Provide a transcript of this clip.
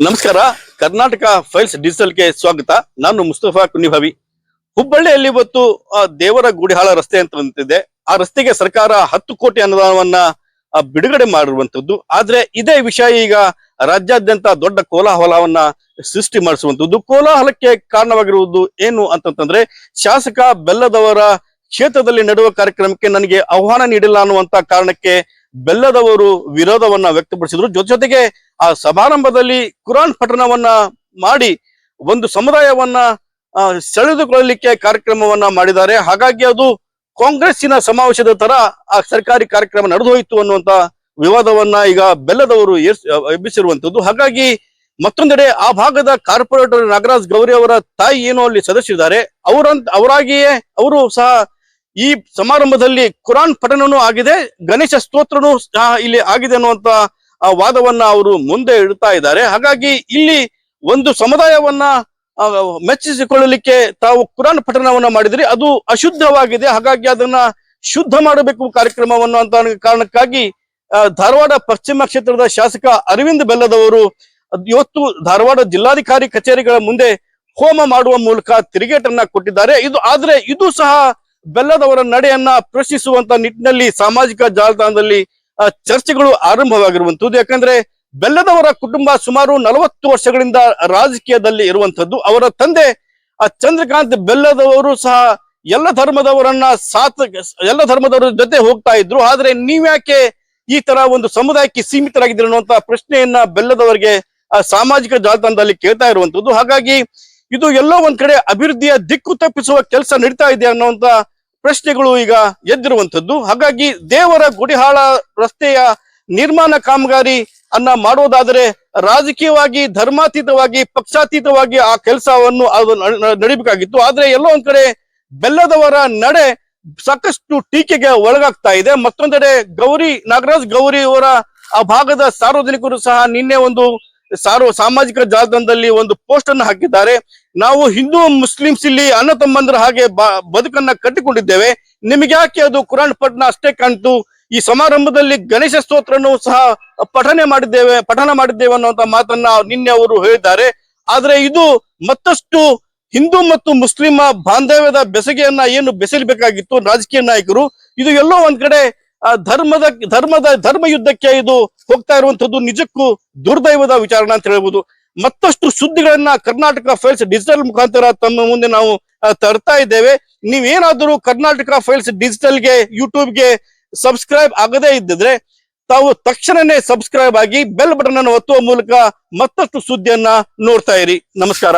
ನಮಸ್ಕಾರ. ಕರ್ನಾಟಕ ಫೈಲ್ಸ್ ಡಿಜಿಟಲ್ಗೆ ಸ್ವಾಗತ. ನಾನು ಮುಸ್ತಫಾ ಕುನಿಭವಿ. ಹುಬ್ಬಳ್ಳಿಯಲ್ಲಿ ಇವತ್ತು ದೇವರ ಗುಡಿಹಾಳ ರಸ್ತೆ ಅಂತ ಬಂದಿದೆ. ಆ ರಸ್ತೆಗೆ ಸರ್ಕಾರ ಹತ್ತು ಕೋಟಿ ಅನುದಾನವನ್ನ ಬಿಡುಗಡೆ ಮಾಡಿರುವಂತದ್ದು ಆದ್ರೆ ಇದೇ ವಿಷಯ ಈಗ ರಾಜ್ಯಾದ್ಯಂತ ದೊಡ್ಡ ಕೋಲಾಹಲವನ್ನ ಸೃಷ್ಟಿ ಮಾಡಿಸುವಂತದ್ದು ಕೋಲಾಹಲಕ್ಕೆ ಕಾರಣವಾಗಿರುವುದು ಏನು ಅಂತಂತಂದ್ರೆ, ಶಾಸಕ ಬೆಲ್ಲದವರ ಕ್ಷೇತ್ರದಲ್ಲಿ ನಡೆಯುವ ಕಾರ್ಯಕ್ರಮಕ್ಕೆ ನನಗೆ ಆಹ್ವಾನ ನೀಡಿಲ್ಲ ಅನ್ನುವಂತ ಕಾರಣಕ್ಕೆ ಬೆಲ್ಲದವರು ವಿರೋಧವನ್ನ ವ್ಯಕ್ತಪಡಿಸಿದ್ರು. ಜೊತೆ ಜೊತೆಗೆ ಆ ಸಮಾರಂಭದಲ್ಲಿ ಕುರಾನ್ ಪಠಣವನ್ನ ಮಾಡಿ ಒಂದು ಸಮುದಾಯವನ್ನ ಸೆಳೆದುಕೊಳ್ಳಲಿಕ್ಕೆ ಕಾರ್ಯಕ್ರಮವನ್ನ ಮಾಡಿದ್ದಾರೆ. ಹಾಗಾಗಿ ಅದು ಕಾಂಗ್ರೆಸ್ಸಿನ ಸಮಾವೇಶದ ತರ ಆ ಸರ್ಕಾರಿ ಕಾರ್ಯಕ್ರಮ ನಡೆದು ಹೋಯಿತು ಅನ್ನುವಂತ ವಿವಾದವನ್ನ ಈಗ ಬೆಲ್ಲದವರು ಎಬ್ಬಿಸಿರುವಂತದ್ದು. ಹಾಗಾಗಿ ಮತ್ತೊಂದೆಡೆ ಆ ಭಾಗದ ಕಾರ್ಪೊರೇಟರ್ ನಾಗರಾಜ್ ಗೌರಿ ಅವರ ತಾಯಿ ಏನು ಅಲ್ಲಿ ಸದಸ್ಯರಿದ್ದಾರೆ. ಅವರಂತ, ಅವರಾಗಿಯೇ ಅವರು ಸಹ ಈ ಸಮಾರಂಭದಲ್ಲಿ ಕುರಾನ್ ಪಠಣನೂ ಆಗಿದೆ, ಗಣೇಶ ಸ್ತೋತ್ರನೂ ಇಲ್ಲಿ ಆಗಿದೆ ಅನ್ನುವಂತ ವಾದವನ್ನ ಅವರು ಮುಂದೆ ಇಡ್ತಾ ಇದ್ದಾರೆ. ಹಾಗಾಗಿ ಇಲ್ಲಿ ಒಂದು ಸಮುದಾಯವನ್ನ ಮೆಚ್ಚಿಸಿಕೊಳ್ಳಲಿಕ್ಕೆ ತಾವು ಕುರಾನ್ ಪಠಣವನ್ನ ಮಾಡಿದ್ರಿ. ಅದು ಅಶುದ್ಧವಾಗಿದೆ. ಹಾಗಾಗಿ ಅದನ್ನ ಶುದ್ಧ ಮಾಡಬೇಕು ಕಾರ್ಯಕ್ರಮವನ್ನು ಅಂತ ಕಾರಣಕ್ಕಾಗಿ ಧಾರವಾಡ ಪಶ್ಚಿಮ ಕ್ಷೇತ್ರದ ಶಾಸಕ ಅರವಿಂದ್ ಬೆಲ್ಲದವರು ಇವತ್ತು ಧಾರವಾಡ ಜಿಲ್ಲಾಧಿಕಾರಿ ಕಚೇರಿಗಳ ಮುಂದೆ ಹೋಮ ಮಾಡುವ ಮೂಲಕ ತಿರುಗೇಟನ್ನ ಕೊಟ್ಟಿದ್ದಾರೆ. ಇದು, ಆದ್ರೆ ಇದು ಸಹ ಬೆಲ್ಲದವರ ನಡೆಯನ್ನ ಪ್ರಶ್ನಿಸುವಂತ ನಿಟ್ಟಿನಲ್ಲಿ ಸಾಮಾಜಿಕ ಜಾಲತಾಣದಲ್ಲಿ ಚರ್ಚೆಗಳು ಆರಂಭವಾಗಿರುವಂತದ್ದು ಯಾಕಂದ್ರೆ ಬೆಲ್ಲದವರ ಕುಟುಂಬ ಸುಮಾರು ನಲವತ್ತು ವರ್ಷಗಳಿಂದ ರಾಜಕೀಯದಲ್ಲಿ ಇರುವಂತದ್ದು ಅವರ ತಂದೆ ಚಂದ್ರಕಾಂತ್ ಬೆಲ್ಲದವರು ಸಹ ಎಲ್ಲ ಧರ್ಮದವರನ್ನ ಸಾತ್, ಎಲ್ಲ ಧರ್ಮದವರ ಜೊತೆ ಹೋಗ್ತಾ ಇದ್ರು. ಆದ್ರೆ ನೀವ್ಯಾಕೆ ಈ ತರ ಒಂದು ಸಮುದಾಯಕ್ಕೆ ಸೀಮಿತರಾಗಿದ್ದೀರಿ ಅನ್ನುವಂತ ಪ್ರಶ್ನೆಯನ್ನ ಬೆಲ್ಲದವರಿಗೆ ಸಾಮಾಜಿಕ ಜಾಲತಾಣದಲ್ಲಿ ಕೇಳ್ತಾ ಇರುವಂತದ್ದು ಹಾಗಾಗಿ ಇದು ಎಲ್ಲೋ ಒಂದ್ ಕಡೆ ಅಭಿವೃದ್ಧಿಯ ದಿಕ್ಕು ತಪ್ಪಿಸುವ ಕೆಲಸ ನಡೀತಾ ಇದೆ ಅನ್ನುವಂತ ಪ್ರಶ್ನೆಗಳು ಈಗ ಎದ್ದಿರುವಂತದ್ದು ಹಾಗಾಗಿ ದೇವರ ಗುಡಿಹಾಳ ರಸ್ತೆಯ ನಿರ್ಮಾಣ ಕಾಮಗಾರಿ ಅನ್ನ ಮಾಡೋದಾದ್ರೆ ರಾಜಕೀಯವಾಗಿ, ಧರ್ಮಾತೀತವಾಗಿ, ಪಕ್ಷಾತೀತವಾಗಿ ಆ ಕೆಲಸವನ್ನು ಅದು ನಡಿಬೇಕಾಗಿತ್ತು. ಆದ್ರೆ ಎಲ್ಲೋ ಒಂದ್ ಕಡೆ ಬೆಲ್ಲದವರ ನಡೆ ಸಾಕಷ್ಟು ಟೀಕೆಗೆ ಒಳಗಾಗ್ತಾ ಇದೆ. ಮತ್ತೊಂದೆಡೆ ಗೌರಿ, ನಾಗರಾಜ್ ಗೌರಿ ಅವರ ಆ ಭಾಗದ ಸಾರ್ವಜನಿಕರು ಸಹ ನಿನ್ನೆ ಒಂದು ಸಾರ್ವ ಸಾಮಾಜಿಕ ಜಾಲತಾಣದಲ್ಲಿ ಒಂದು ಪೋಸ್ಟ್ ಅನ್ನು ಹಾಕಿದ್ದಾರೆ. ನಾವು ಹಿಂದೂ ಮುಸ್ಲಿಮ್ಸ್ ಇಲ್ಲಿ ಅಣ್ಣ ತಮ್ಮಂದ್ರ ಹಾಗೆ ಬದುಕನ್ನ ಕಟ್ಟಿಕೊಂಡಿದ್ದೇವೆ. ನಿಮಗೆ ಯಾಕೆ ಅದು ಕುರಾನ್ ಪಠಣ ಅಷ್ಟೇ ಕಾಣ್ತು? ಈ ಸಮಾರಂಭದಲ್ಲಿ ಗಣೇಶ ಸ್ತೋತ್ರನು ಸಹ ಪಠನೆ ಮಾಡಿದ್ದೇವೆ, ಪಠನ ಮಾಡಿದ್ದೇವೆ ಅನ್ನುವಂತ ಮಾತನ್ನ ನಿನ್ನೆ ಅವರು ಹೇಳಿದ್ದಾರೆ. ಆದ್ರೆ ಇದು ಮತ್ತಷ್ಟು ಹಿಂದೂ ಮತ್ತು ಮುಸ್ಲಿಮ ಬಾಂಧವ್ಯದ ಬೆಸಗೆಯನ್ನ ಏನು ಬೆಸೆಯಬೇಕಾಗಿತ್ತು ರಾಜಕೀಯ ನಾಯಕರು? ಇದು ಎಲ್ಲೋ ಒಂದ್ ಕಡೆ ಆ, ಧರ್ಮದ ಧರ್ಮದ ಧರ್ಮ ಯುದ್ಧಕ್ಕೆ ಇದು ಹೋಗ್ತಾ ಇರುವಂತದ್ದು ನಿಜಕ್ಕೂ ದುರ್ದೈವದ ವಿಚಾರಣ ಅಂತ ಹೇಳ್ಬೋದು. ಮತ್ತಷ್ಟು ಸುದ್ದಿಗಳನ್ನ ಕರ್ನಾಟಕ ಫೈಲ್ಸ್ ಡಿಜಿಟಲ್ ಮುಖಾಂತರ ತಮ್ಮ ಮುಂದೆ ನಾವು ತರ್ತಾ ಇದ್ದೇವೆ. ನೀವೇನಾದರೂ ಕರ್ನಾಟಕ ಫೈಲ್ಸ್ ಡಿಜಿಟಲ್ಗೆ ಯೂಟ್ಯೂಬ್ಗೆ ಸಬ್ಸ್ಕ್ರೈಬ್ ಆಗದೇ ಇದ್ದಿದ್ರೆ ತಾವು ತಕ್ಷಣನೇ ಸಬ್ಸ್ಕ್ರೈಬ್ ಆಗಿ ಬೆಲ್ ಬಟನ್ ಅನ್ನು ಒತ್ತುವ ಮೂಲಕ ಮತ್ತಷ್ಟು ಸುದ್ದಿಯನ್ನ ನೋಡ್ತಾ ಇರಿ. ನಮಸ್ಕಾರ.